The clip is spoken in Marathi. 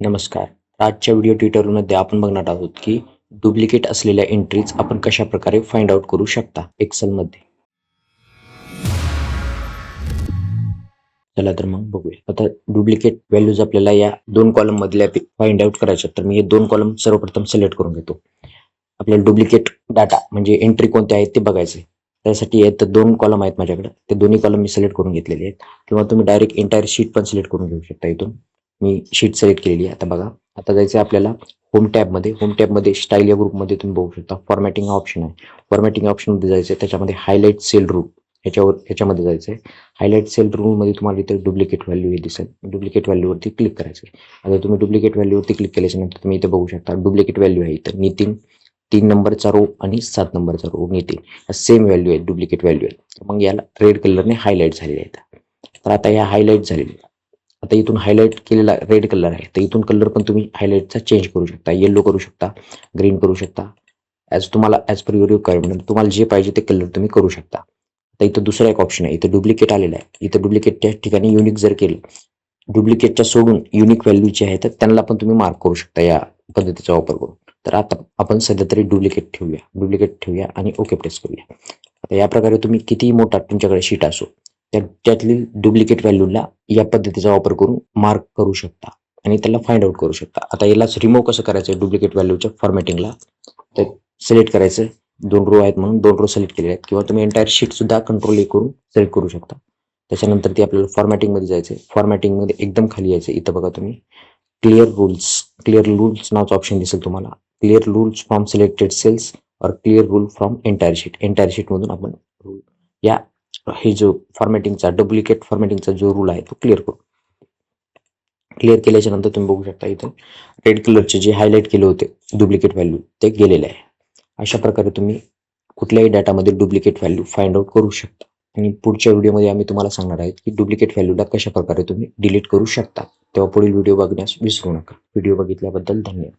नमस्कार. आजच्या व्हिडिओ ट्युटोरियलमध्ये आपण बघणार आहोत की डुप्लिकेट असलेल्या एंट्रीज आपण कशा प्रकारे फाइंड आउट करू शकता एक्सेलमध्ये चला तर मग बघूया. आता डुप्लिकेट व्हॅल्यूज आपल्याला या दोन कॉलम मधल्या फाइंड आउट करायच्या तर मी हे दोन कॉलम सर्वप्रथम सिलेक्ट करून घेतो. आपल्याला डुप्लिकेट डाटा म्हणजे एंट्री कोणत्या आहेत ते बघायचे त्यासाठी आहेत दोन कॉलम आहेत माझ्याकडे. ते दोन्ही कॉलम मी सिलेक्ट करून घेतलेले आहेत. किंवा तुम्ही डायरेक्ट एंटायर शीट पण सिलेक्ट करून घेऊ शकता इथून. मी शीट सिलेक्ट केलेली आहे. आता बघा आता जायचं आहे आपल्याला होम टॅबमध्ये होम टॅबमध्ये स्टाईल या ग्रुपमध्ये तुम्ही बघू शकता. फॉर्मॅटिंग ऑप्शन आहे. फॉर्मॅटिंग ऑप्शनमध्ये जायचं आहे त्याच्यामध्ये हायलाईट सेल रूल ह्याच्यावर ह्याच्यामध्ये जायचं आहे हायलाईट सेल रूलमध्ये तुम्हाला इथे डुप्लिकेट व्हॅल्यू हे दिसेल. डुप्लिकेट व्हॅल्यूवरती क्लिक करायचं आहे आता तुम्ही डुप्लिकेट व्हॅल्यूवरती क्लिक केल्याच्यानंतर तुम्ही इथे बघू शकता. डुप्लिकेट व्हॅल्यू आहे इथं. नितीन तीन नंबरचा रो आणि सात नंबरचा रो नितीन सेम व्हॅल्यू आहे. डुप्लिकेट व्हॅल्यू आहे. मग याला रेड कलरने हायलाईट झालेले आहेत. तर आता या हायलाईट झालेल्या आता इथून हायलाईट केलेला रेड कलर आहे. तर इथून कलर पण तुम्ही हायलाईटचा चेंज करू शकता. येलो करू शकता ग्रीन करू शकता. ॲज तुम्हाला ॲज पर युअर रिक्वायरमेंट तुम्हाला जे पाहिजे ते कलर तुम्ही करू शकता. आता इथं दुसरा एक ऑप्शन आहे. इथं डुप्लिकेट आलेला आहे. इथं डुप्लिकेटच्या ठिकाणी युनिक जर केलं डुप्लिकेटच्या सोडून युनिक व्हॅल्यू जे आहे तर त्यांना पण तुम्ही मार्क करू शकता या पद्धतीचा वापर करून. तर आता आपण सध्या तरी डुप्लिकेट ठेवूया. डुप्लिकेट ठेवूया आणि ओके प्रेस करूया. आता या प्रकारे तुम्ही कितीही मोठा तुमच्याकडे शीट असो त्या त्यातली डुप्लिकेट व्हॅल्यूला या पद्धतीचा वापर करून मार्क करू शकता आणि त्याला फाइंड आउट करू शकता. आता यालाच रिमूव्ह कसं करायचं? डुप्लिकेट व्हॅल्यूच्या फॉर्मॅटिंगला तर सिलेक्ट करायचं. दोन रो आहेत म्हणून दोन रो सिलेक्ट केले आहेत. किंवा तुम्ही एंटायर शीट सुद्धा कंट्रोल ए करून सिलेक्ट करू शकता. त्याच्यानंतर ती आपल्याला फॉर्मॅटिंगमध्ये जायचं फॉर्मॅटिंगमध्ये एकदम खाली यायचं इथं बघा तुम्ही. क्लिअर रूल्स क्लिअर रूल्स नावचं ऑप्शन दिसेल तुम्हाला. Clear rules from selected cells or clear rule from entire sheet entire sheet मधून आपण या हे जो फॉर्मॅटिंगचा डुप्लिकेट फॉर्मॅटिंगचा जो रूल आहे तो क्लिअर करू. क्लिअर केल्याच्यानंतर तुम्ही बघू शकता इथं रेड कलरचे जे हायलाईट केले होते डुप्लिकेट व्हॅल्यू ते गेलेले आहे. अशा प्रकारे तुम्ही कुठल्याही डाटामध्ये डुप्लिकेट व्हॅल्यू फाइंड आउट करू शकता. आणि पुढच्या व्हिडिओमध्ये आम्ही तुम्हाला सांगणार आहे की डुप्लिकेट व्हॅल्यूला कशा प्रकारे तुम्ही डिलीट करू शकता. तेव्हा पुढील व्हिडिओ बघण्यास विसरू नका. व्हिडिओ बघितल्याबद्दल धन्यवाद.